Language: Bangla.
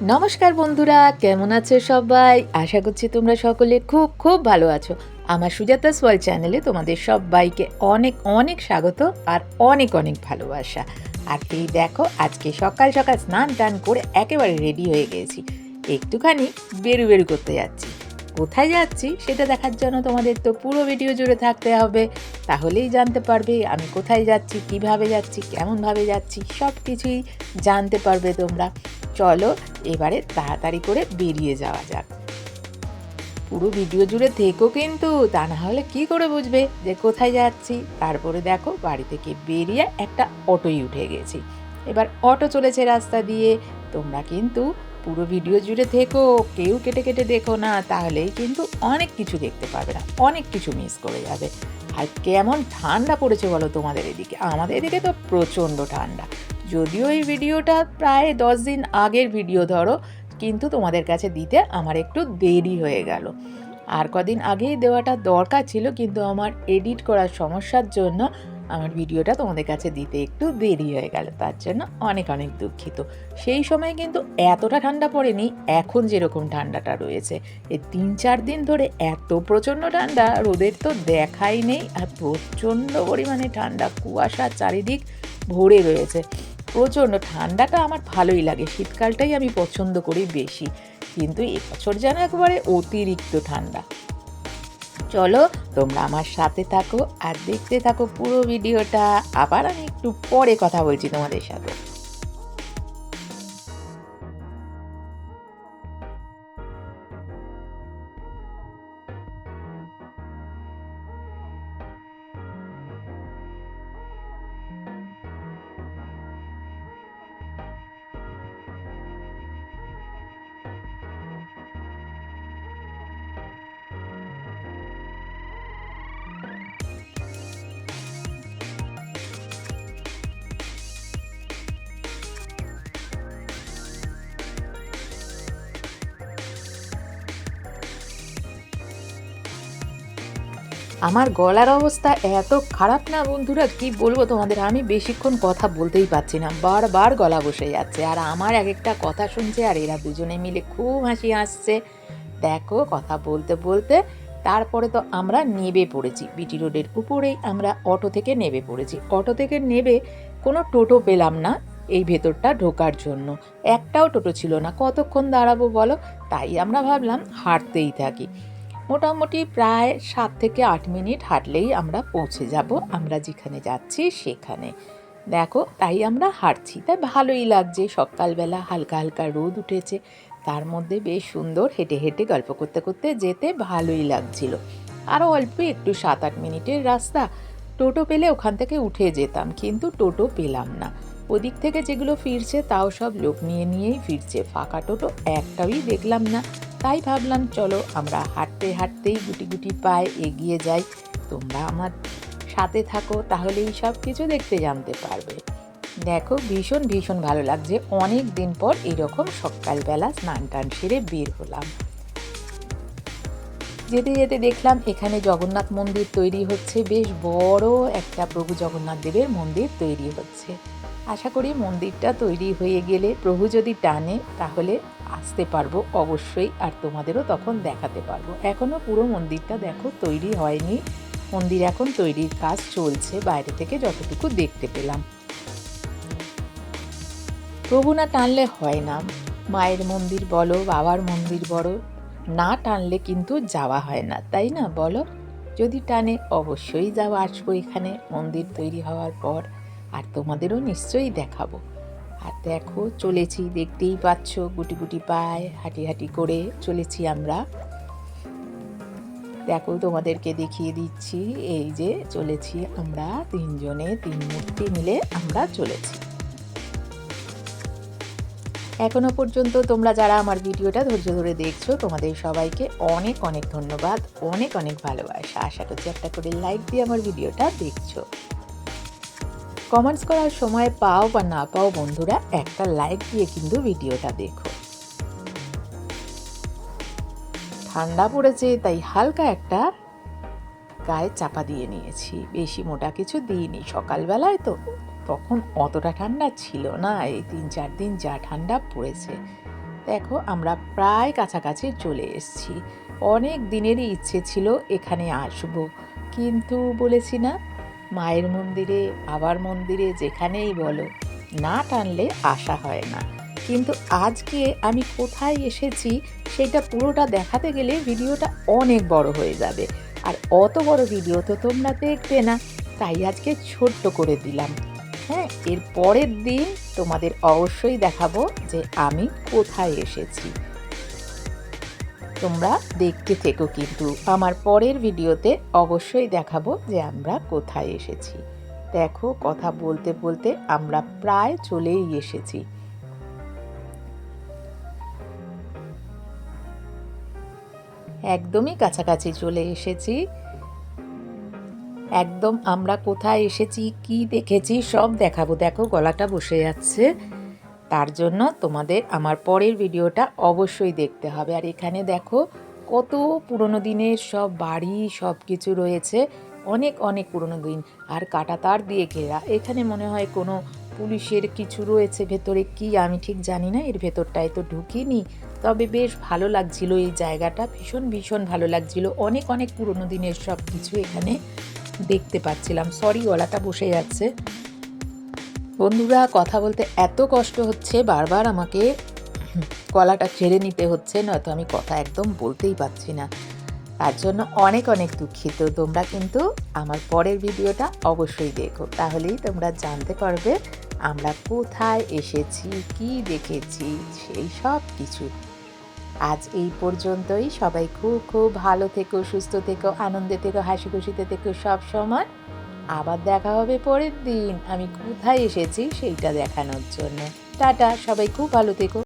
নমস্কার বন্ধুরা, কেমন আছো সবাই? আশা করছি তোমরা সকলে খুব খুব ভালো আছো। আমার সুজাতা সোয়াল চ্যানেলে তোমাদের সবাইকে অনেক অনেক স্বাগত আর অনেক অনেক ভালোবাসা। আর তুই দেখো, আজকে সকাল সকাল স্নান টান করে একেবারে রেডি হয়ে গেছি। একটুখানি বেরু বেরু করতে যাচ্ছি। কোথায় যাচ্ছি সেটা দেখার জন্য তোমাদের তো পুরো ভিডিও জুড়ে থাকতে হবে। তাহলেই জানতে পারবে আমি কোথায় যাচ্ছি, কীভাবে যাচ্ছি, কেমনভাবে যাচ্ছি সব কিছুই জানতে পারবে তোমরা। চলো, এবারে তাড়াতাড়ি করে বেরিয়ে যাওয়া যাক। পুরো ভিডিও জুড়ে থেকো কিন্তু, তা না হলে কি করে বুঝবে যে কোথায় যাচ্ছি? তারপরে দেখো, বাড়ি থেকে বেরিয়ে একটা অটোই উঠে গেছি। এবার অটো চলেছে রাস্তা দিয়ে। তোমরা কিন্তু পুরো ভিডিও জুড়ে থেকো, কেউ কেটে কেটে দেখো না, তাহলেই কিন্তু অনেক কিছু দেখতে পাবে না, অনেক কিছু মিস করে যাবে। আর কেমন ঠান্ডা পড়েছে বলো তোমাদের এদিকে? আমাদের এদিকে তো প্রচণ্ড ঠান্ডা। যদিও এই ভিডিওটা প্রায় দশ দিন আগের ভিডিও ধরো, কিন্তু তোমাদের কাছে দিতে আমার একটু দেরি হয়ে গেল। আর কদিন আগেই দেওয়াটা দরকার ছিল, কিন্তু আমার এডিট করার সমস্যার জন্য আমার ভিডিওটা তোমাদের কাছে দিতে একটু দেরি হয়ে গেল, তার জন্য অনেক অনেক দুঃখিত। সেই সময় কিন্তু এতটা ঠান্ডা পড়েনি, এখন যেরকম ঠান্ডাটা রয়েছে। এই তিন চার দিন ধরে এত প্রচণ্ড ঠান্ডা, রোদের তো দেখাই নেই, আর প্রচণ্ড পরিমাণে ঠান্ডা, কুয়াশা চারিদিক ভরে রয়েছে। প্রচণ্ড ঠান্ডাটা আমার ভালোই লাগে। শীতকালটাই আমি পছন্দ করি বেশি। কিন্তু এবছর যেন একবারে অতিরিক্ত ঠান্ডা। চলো তোমরা আমার সাথে থাকো আর দেখতে থাকো পুরো ভিডিওটা। আবার আমি একটু পরে কথা বলছি তোমাদের সাথে। আমার গলার অবস্থা এত খারাপ না বন্ধুরা, কি বলব তোমাদের? আমি বেশিক্ষণ কথা বলতেই পারছি না, বারবার গলা বসে যাচ্ছে। আর আমার এক একটা কথা শুনছে আর এরা দুজনে মিলে খুব হাসি আসছে দেখো কথা বলতে বলতে তারপরে তো আমরা নেবে পড়েছি। বিটি রোডের উপরেই আমরা অটো থেকে নেবে পড়েছি। অটো থেকে নেবে কোনো টোটো পেলাম না এই ভেতরটা ঢোকার জন্য। একটাও টোটো ছিল না। কতক্ষণ দাঁড়াবো বলো? তাই আমরা ভাবলাম হাঁটতেই থাকি। মোটামুটি প্রায় সাত থেকে আট মিনিট হাঁটলেই আমরা পৌঁছে যাব, আমরা যেখানে যাচ্ছি সেখানে। দেখো, তাই আমরা হাঁটছি। তাই ভালোই লাগছে। সকালবেলা হালকা হালকা রোদ উঠেছে। তার মধ্যে বেশ সুন্দর হেঁটে হেঁটে গল্প করতে করতে যেতে ভালোই লাগছিল। আরও অল্প একটু সাত আট মিনিটের রাস্তা। টোটো পেলে ওখান থেকে উঠে যেতাম, কিন্তু টোটো পেলাম না। ওদিক থেকে যেগুলো ফিরছে তাও সব লোক নিয়ে নিয়েই ফিরছে। ফাঁকা টোটো একটাই দেখলাম না। তাই ভাবলাম, চলো আমরা হাঁটতে হাঁটতেই গুটি গুটি পায়ে এগিয়ে যাই। তোমরা আমার সাথে থাকো, তাহলেই সব কিছু দেখতে জানতে পারবে। দেখো, ভীষণ ভীষণ ভালো লাগছে। অনেক দিন পর এরকম সকালবেলা স্নান টান সেরে বের হলাম। যেতে যেতে দেখলাম, এখানে জগন্নাথ মন্দির তৈরি হচ্ছে। বেশ বড় একটা প্রভু জগন্নাথ দেবের মন্দির তৈরি হচ্ছে। আশা করি মন্দিরটা তৈরি হয়ে গেলে প্রভু যদি টানে, তাহলে আসতে পারব অবশ্যই আর তোমাদেরও তখন দেখাতে পারব। এখনও পুরো মন্দিরটা দেখো তৈরি হয়নি। মন্দির এখন তৈরির কাজ চলছে, বাইরে থেকে যতটুকু দেখতে পেলাম। প্রভু না টানলে হয় না। মায়ের মন্দির বলো, বাবার মন্দির বলো, না টানলে কিন্তু যাওয়া হয় না, তাই না বলো? যদি টানে অবশ্যই যাওয়া আসব এখানে মন্দির তৈরি হওয়ার পর আর তোমাদেরও নিশ্চয়ই দেখাবো। আর দেখো, চলেছি, দেখতেই পাচ্ছ, গুটি গুটি পায় হাঁটি হাঁটি করে চলেছি আমরা। দেখো, তোমাদেরকে দেখিয়ে দিচ্ছি, এই যে চলেছি আমরা, তিনজনে, তিন মূর্তি মিলে আমরা চলেছি। এখনও পর্যন্ত তোমরা যারা আমার ভিডিওটা ধৈর্য ধরে দেখছ, তোমাদের সবাইকে অনেক অনেক ধন্যবাদ, অনেক অনেক ভালোবাসা। আশা করছি একটা করে লাইক দিয়ে আমার ভিডিওটা দেখছ। কমেন্টস করার সময় পাও বা না পাও বন্ধুরা, একটা লাইক দিয়ে কিন্তু ভিডিওটা দেখো। ঠান্ডা পড়েছে, তাই হালকা একটা গায়ে চাপা দিয়ে নিয়েছি। বেশি মোটা কিছু দিইনি। সকালবেলায় তো তখন অতটা ঠান্ডা ছিল না, এই তিন চার দিন যা ঠান্ডা পড়েছে। দেখো, আমরা প্রায় কাছাকাছি চলে এসেছি। অনেক দিনেরই ইচ্ছে ছিল এখানে আসব। কিন্তু বলেছি না মায়ের মন্দিরে, বাবার মন্দিরে, যেখানেই বলো, না টানলে আসা হয় না। কিন্তু আজকে আমি কোথায় এসেছি, সেটা পুরোটা দেখাতে গেলে ভিডিওটা অনেক বড় হয়ে যাবে। আর অত বড় ভিডিও তো তোমরা দেখবে না। তাই আজকে ছোট্ট করে দিলাম। হ্যাঁ এর পরের দিন তোমাদের অবশ্যই দেখাবো যে আমি কোথায় এসেছি। তোমরা দেখতে থেকো কিন্তু। আমার পরের ভিডিওতে অবশ্যই দেখাবো যে আমরা কোথায় এসেছি। দেখো, কথা বলতে বলতে আমরা প্রায় চলেই এসেছি। একদমই কাছাকাছি চলে এসেছি। একদম আমরা কোথায় এসেছি, কি দেখেছি, সব দেখাবো। দেখো, গলাটা বসে যাচ্ছে। তার জন্য তোমাদের আমার পরের ভিডিওটা অবশ্যই দেখতে হবে। আর এখানে দেখো কত পুরনো দিনের সব বাড়ি সব কিছু রয়েছে। অনেক অনেক পুরনো দিন। আর কাটা তার দিয়ে ঘেরা। এখানে মনে হয় কোনো পুলিশের কিছু রয়েছে ভেতরে কি আমি ঠিক জানি না। এর ভেতরটায় তো ঢুকিনি। তবে বেশ ভালো লাগছিল এই জায়গাটা। ভীষণ ভীষণ ভালো লাগছিল। অনেক অনেক পুরনো দিনের সব কিছু এখানে দেখতে পাচ্ছিলাম। সরি গলাটা বসে যাচ্ছে। বন্ধুরা, কথা বলতে এত কষ্ট হচ্ছে, বারবার আমাকে গলাটা ছেড়ে নিতে হচ্ছে, নয়তো আমি কথা একদম বলতেই পারছি না। তার জন্য অনেক অনেক দুঃখিত। তোমরা কিন্তু আমার পরের ভিডিওটা অবশ্যই দেখো। তাহলেই তোমরা জানতে পারবে আমরা কোথায় এসেছি, কি দেখেছি, সেই সব কিছু। আজ এই পর্যন্তই। সবাই খুব খুব ভালো থেকো, সুস্থ থেকো, আনন্দে থেকো, হাসি খুশিতে থেকো সব সময়। আবার দেখা হবে পরের দিন। আমি কোথায় এসেছি সেইটা দেখানোর জন্য। টাটা, সবাই খুব ভালো থেকো।